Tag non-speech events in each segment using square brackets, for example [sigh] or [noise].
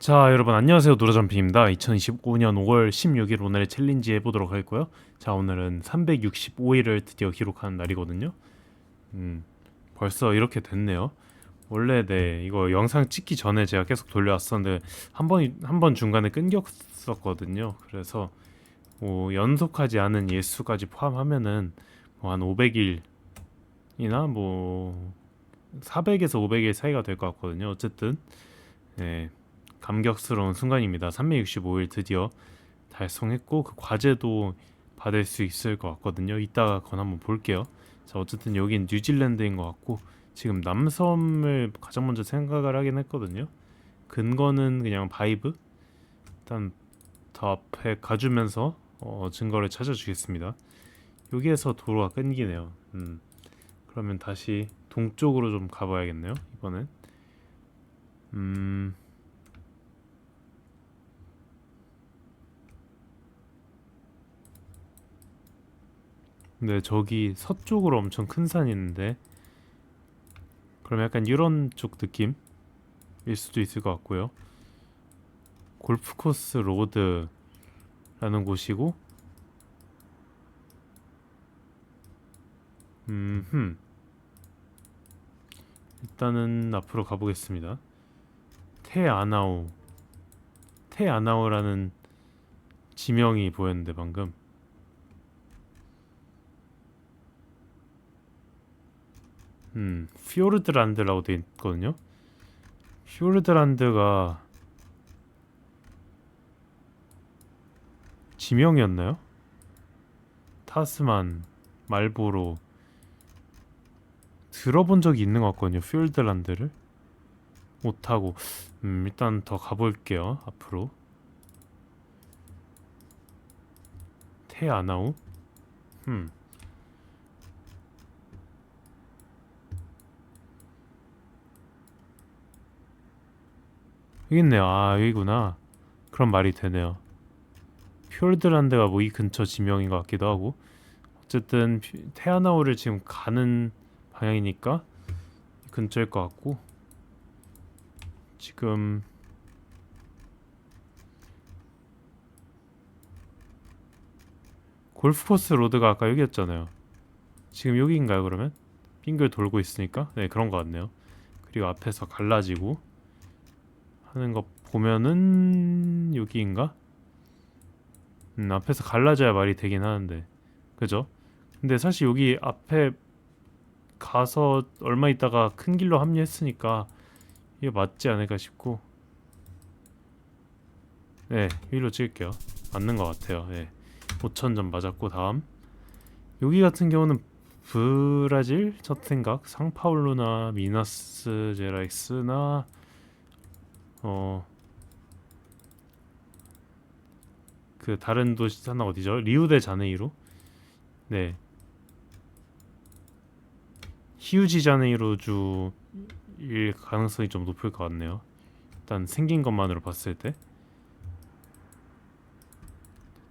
자 여러분 안녕하세요. 노라점핑입니다. 2025년 5월 16일 오늘의 챌린지 해보도록 하겠고요. 자 오늘은 365일을 드디어 기록하는 날이거든요. 음 벌써 이렇게 됐네요. 원래 네 이거 영상 찍기 전에 제가 계속 돌려왔었는데 한번한번 중간에 끊겼었거든요. 그래서 뭐 연속하지 않은 예수까지 포함하면은 뭐 한 500일이나 뭐 400에서 500일 사이가 될 것 같거든요. 어쨌든 네 감격스러운 순간입니다. 365일 드디어 달성했고 그 과제도 받을 수 있을 것 같거든요. 이따가 그건 한번 볼게요. 자 어쨌든 여긴 뉴질랜드인 것 같고 지금 남섬을 가장 먼저 생각을 하긴 했거든요. 근거는 그냥 바이브. 일단 더 앞에 가주면서 어, 증거를 찾아주겠습니다. 여기에서 도로가 끊기네요. 음. 그러면 다시 동쪽으로 좀 가봐야겠네요. 이번엔. 음. 네, 저기 서쪽으로 엄청 큰 산이 있는데 그럼 약간 이런 쪽 느낌일 수도 있을 것 같고요. 골프 코스 로드라는 곳이고 음, 일단은 앞으로 가보겠습니다. 테아나우 테아나우라는 지명이 보였는데 방금 음, 피오르드란드라고 돼 있거든요. 피오르드란드가 지명이었나요? 타스만, 말보로 들어본 적이 있는 것 같거든요. 피오르드란드를 못하고 음, 일단 더 가볼게요. 앞으로 테아나우 음. 여기 있네요. 아 여기구나. 그런 말이 되네요. 퓨얼드란드가 뭐 이 근처 지명인 것 같기도 하고 어쨌든 피- 테아나우를 지금 가는 방향이니까 이 근처일 것 같고 지금 골프코스 로드가 아까 여기였잖아요. 지금 여기인가요 그러면? 빙글 돌고 있으니까 네 그런 것 같네요. 그리고 앞에서 갈라지고 하는 거 보면은 여기인가? 음, 앞에서 갈라져야 말이 되긴 하는데. 그죠? 근데 사실 여기 앞에 가서 얼마 있다가 큰 길로 합류했으니까 이게 맞지 않을까 싶고. 네 여기로 찍을게요. 맞는 것 같아요. 네 5천점 맞았고 다음. 여기 같은 경우는 브라질 첫 생각 상파울루나 미나스 제라익스나 어. 그 다른 도시 하나 어디죠? 리우데 자네이루? 네. 히우지 자네이루주일 가능성이 좀 높을 것 같네요. 일단 생긴 것만으로 봤을 때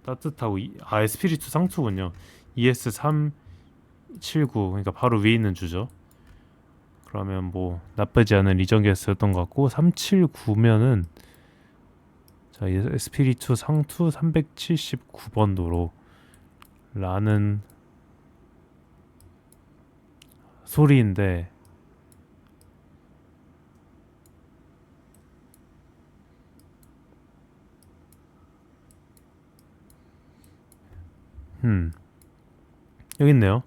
따뜻하고 이- 아 에스피리투 상투군요. ES 379 그러니까 바로 위에 있는 주죠. 그러면 뭐 나쁘지 않은 리전 게스였던 것 같고 379면은 자이 에스피리투 상투 379번 도로 라는 소리인데 음 여기 있네요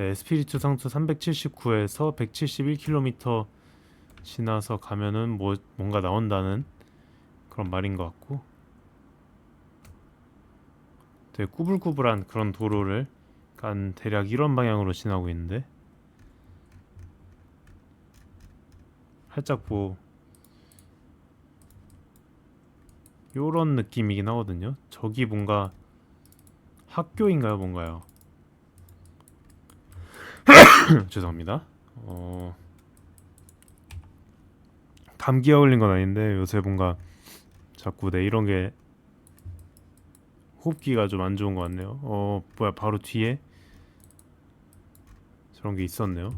네, 스피리투 상투 379에서 171km 지나서 가면은 뭐 뭔가 나온다는 그런 말인 것 같고 되게 꾸불꾸불한 그런 도로를 간 대략 이런 방향으로 지나고 있는데 살짝 뭐 요런 느낌이긴 하거든요. 저기 뭔가 학교인가요, 뭔가요? [coughs] 죄송합니다. 어... 감기가 걸린 건 아닌데 요새 뭔가 자꾸 내 이런 게 호흡기가 좀 안 좋은 것 같네요. 어 뭐야 바로 뒤에 저런 게 있었네요.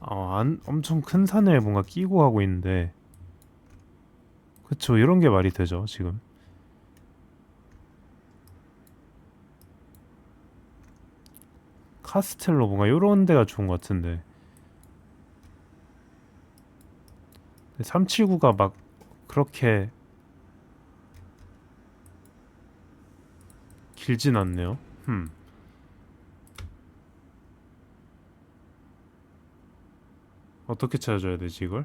어, 안, 엄청 큰 산에 뭔가 끼고 하고 있는데 그쵸 이런 게 말이 되죠 지금 카스텔로 뭔가 이런 데가 좋은 것 같은데. 379가 막 그렇게 길진 않네요. 흠. 어떻게 찾아줘야 되지 이걸?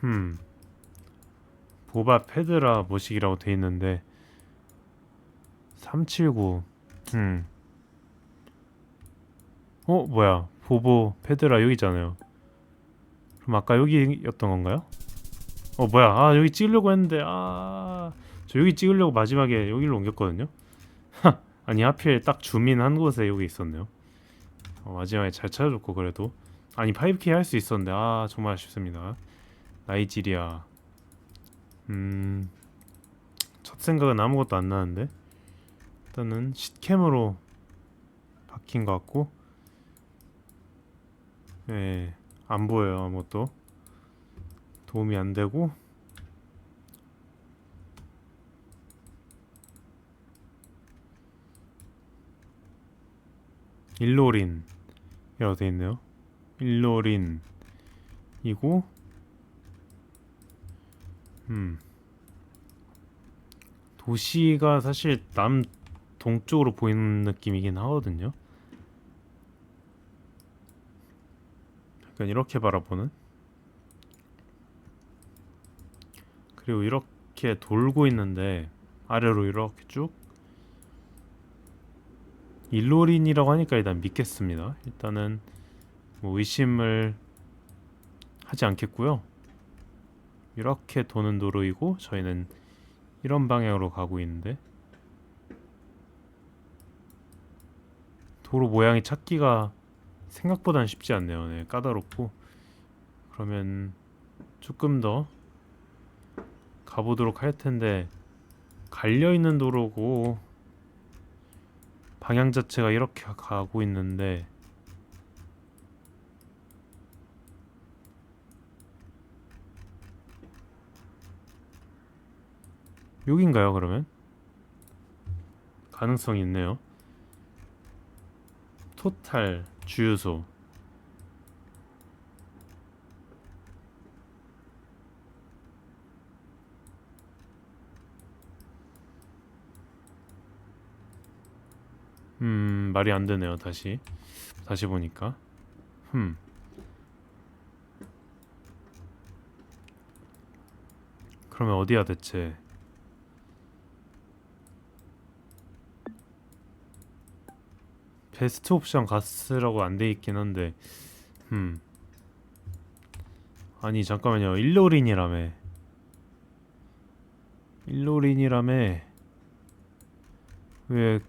흠. 보바 페드라 모식이라고 돼 있는데 379. 음. 어, 뭐야? 보보 페드라 여기 있잖아요. 그럼 아까 여기였던 건가요? 어, 뭐야? 아, 여기 찍으려고 했는데 아. 저 여기 찍으려고 마지막에 여기로 옮겼거든요. 아니, 하필 딱 주민 한 곳에 여기 있었네요. 어, 마지막에 잘 찾아줬고 그래도 아니 5K 할 수 있었는데 아 정말 아쉽습니다. 나이지리아. 음. 첫 생각은 아무것도 안 나는데. 일단은 싯캠으로 바뀐 것 같고. 예. 안 보여요, 아무것도. 도움이 안 되고. 일로린 이라고 돼 있네요. 일로린 이고 음. 도시가 사실 남 동쪽으로 보이는 느낌이긴 하거든요. 약간 이렇게 바라보는. 그리고 이렇게 돌고 있는데 아래로 이렇게 쭉 일로린이라고 하니까 일단 믿겠습니다. 일단은 뭐 의심을 하지 않겠고요. 이렇게 도는 도로이고 저희는 이런 방향으로 가고 있는데 도로 모양이 찾기가 생각보다는 쉽지 않네요. 네, 까다롭고 그러면 조금 더 가보도록 할 텐데 갈려 있는 도로고 방향 자체가 이렇게 가고 있는데 여긴가요 그러면? 가능성이 있네요. 토탈 주유소. 음 말이 안 되네요 다시. 다시 보니까. 흠. 그러면 어디야 대체 베스트 옵션 가스라고 안 돼 있긴 한데 음 아니 잠깐만요 일로린이라며 일로린이라며 왜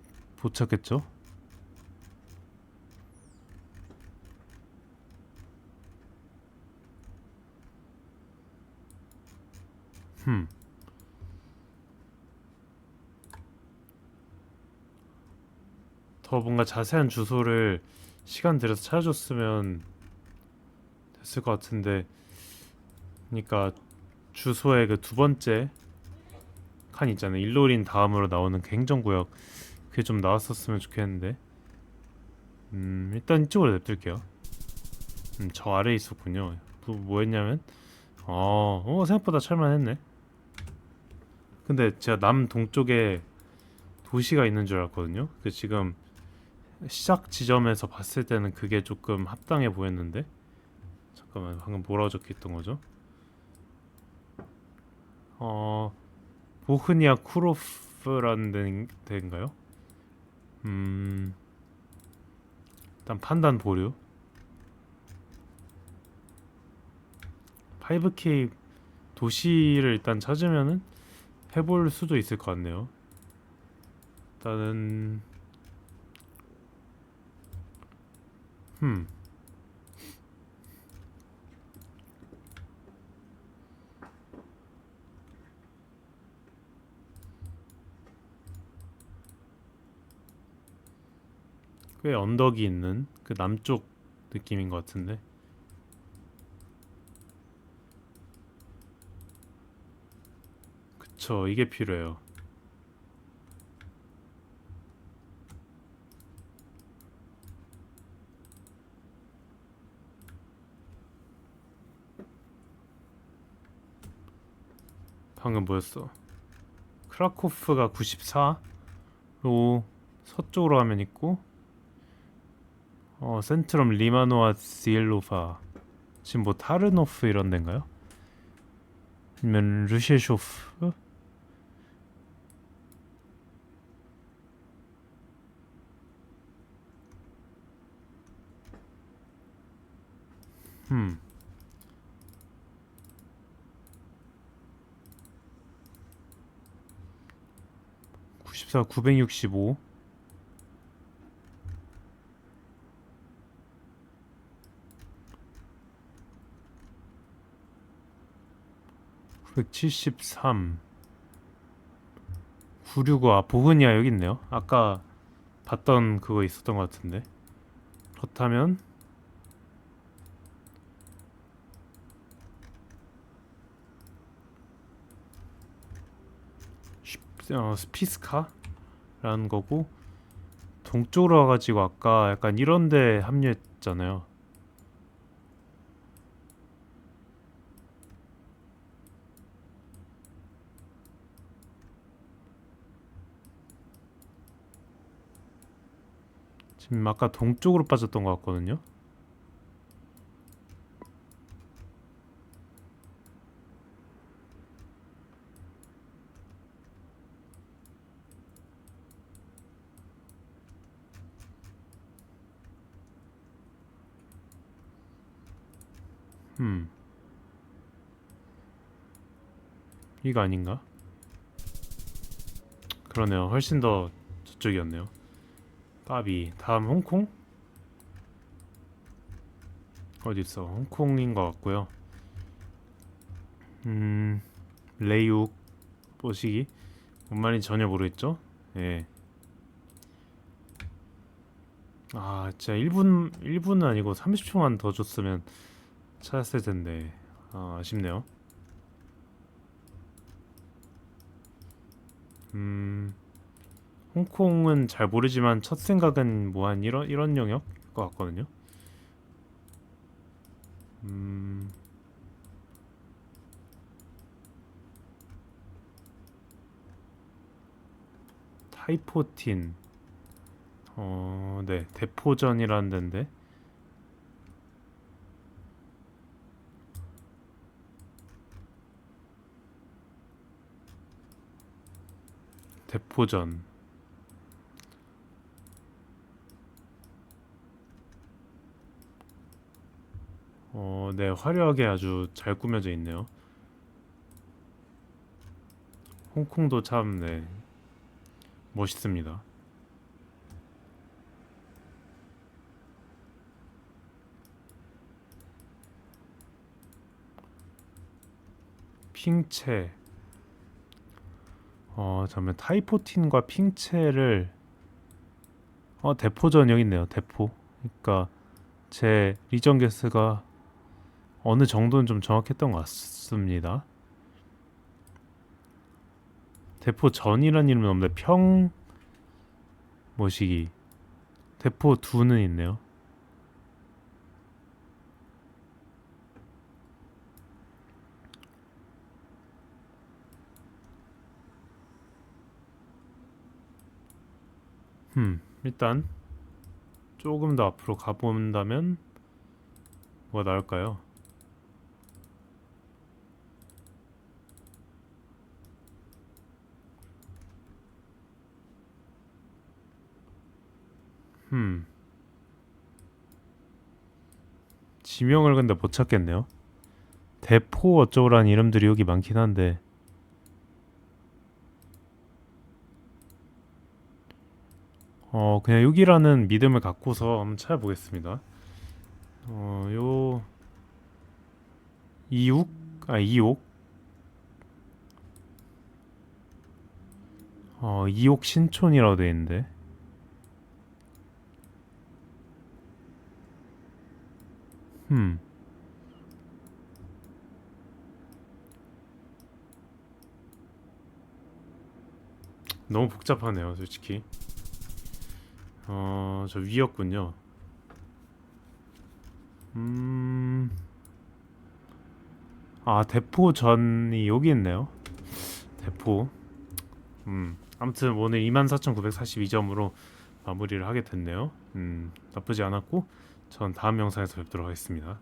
못 찾겠죠? 흠. 더 뭔가 자세한 주소를 시간 들여서 찾아줬으면 됐을 것 같은데. 그러니까 주소의 그 두 번째 칸 있잖아요. 일로린 다음으로 나오는 그 행정구역. 그게 좀 나왔었으면 좋겠는데. 음 일단 이쪽으로 냅둘게요. 음, 저 아래에 있었군요. 뭐, 뭐였냐면 어, 어 생각보다 찰만했네. 근데 제가 남동쪽에 도시가 있는 줄 알았거든요. 그 지금 시작 지점에서 봤을 때는 그게 조금 합당해 보였는데 잠깐만 방금 뭐라고 적혀있던 거죠? 어 보흐니아 쿠로프라는 데- 데인가요? 음 일단 판단 보류 5K 도시를 일단 찾으면은 해볼 수도 있을 것 같네요 일단은 흠. 꽤 언덕이 있는 그 남쪽 느낌인 것 같은데. 그쵸, 이게 필요해요. 방금 뭐였어? 크라코프가 94로 서쪽으로 가면 있고 어 센트럼 리마노아 지엘로파 지금 뭐 타르노프 이런 데인가요? 아니면 르셰쇼프? 음 94, 965 973 965 아, 보그니아 여기 있네요. 아까 봤던 그거 있었던 것 같은데. 그렇다면 슈- 어, 스피스카 라는 거고 동쪽으로 와가지고 아까 약간 이런데 합류했잖아요. 지금 아까 동쪽으로 빠졌던 것 같거든요. 음. 이거 아닌가? 그러네요. 훨씬 더 저쪽이었네요. 까비. 다음 홍콩? 어디 있어? 홍콩인 것 같고요. 음, 레이욱 보시기. 뭔 말인지 전혀 모르겠죠? 예. 아, 진짜 1분 1분은 아니고 30초만 더 줬으면 찾았을 텐데. 아, 아쉽네요. 음. 홍콩은 잘 모르지만 첫 생각은 뭐 한 이런 이런 영역일 것 같거든요. 음. 타이포틴. 어, 네. 대포전이라는 데인데. 대포전. 어, 네, 화려하게 아주 잘 꾸며져 있네요. 홍콩도 참, 네, 멋있습니다. 핑체. 어, 잠깐만, 타이포틴과 핑체를, 어, 대포전 여기 있네요, 대포. 그러니까, 제 리전 게스가 어느 정도는 좀 정확했던 것 같습니다. 대포 전이란 이름은 없는데 평 모시기 대포 2는 있네요. 음, 일단 조금 더 앞으로 가본다면 뭐가 나올까요? 음. 지명을 근데 못 찾겠네요. 대포 어쩌고라는 이름들이 여기 많긴 한데 어 그냥 여기라는 믿음을 갖고서 한번 찾아보겠습니다. 어요 이욱 아 이옥. 어 이옥 신촌이라고 돼 있는데. 음 너무 복잡하네요 솔직히 어 저 위였군요 음. 아, 대포 전이 여기 있네요. 대포. 음. 아무튼 오늘 24,942점으로 마무리를 하게 됐네요. 음. 나쁘지 않았고 전 다음 영상에서 뵙도록 하겠습니다.